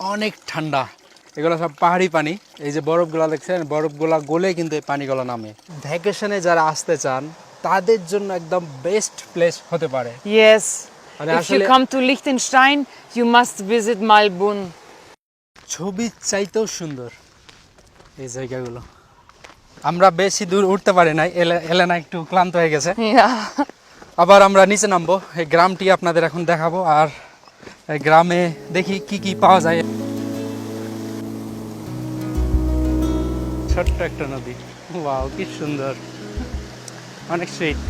অনেক ঠান্ডা। এগুলো সব পাহাড়ি পানি। এই যে বরফগুলো দেখছেন বরফগুলা গলে কিন্তু এই পানিগুলো নামে। ভ্যাকেশনে যারা আসতে চান তাদের জন্য একদম বেস্ট প্লেস হতে পারে। Yes. মানে If you আসলে- come to Liechtenstein, you must visit Malbun. ছবির চাইতেও সুন্দর। এই জায়গাগুলো। আমরা বেশি দূর উঠতে পারি নাই। এলে- এলেনা একটু ক্লান্ত হয়ে গেছে। আবার আমরা নিচে নামবো। এই গ্রামটি আপনাদের এখন দেখাবো। আর গ্রামে দেখি কি কি পাওয়া যায়। ছোট্ট একটা নদী। ওয়াও কি সুন্দর। অনেক সুইট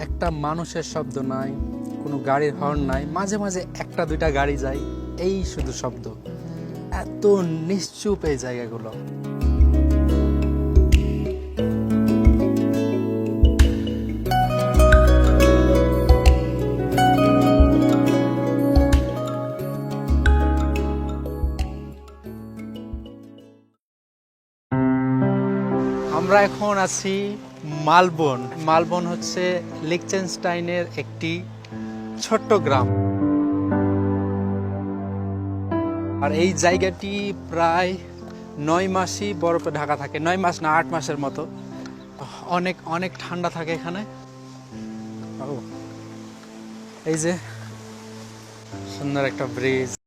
একটা মানুষের শব্দ নাই কোনো গাড়ির হর্ন নাই মাঝে মাঝে একটা দুইটা গাড়ি যায় এই শুধু শব্দ। এত নিশ্চুপ এই জায়গাগুলো। আমরা এখন আছি মালবন। মালবন হচ্ছে লিকচেনস্টাইনের একটি ছোট্ট গ্রাম। আর এই জায়গাটি প্রায় নয় মাসই বরফে ঢাকা থাকে। নয় মাস না, আট মাসের মতো। অনেক অনেক ঠান্ডা থাকে এখানে। এই যে সুন্দর একটা ব্রিজ।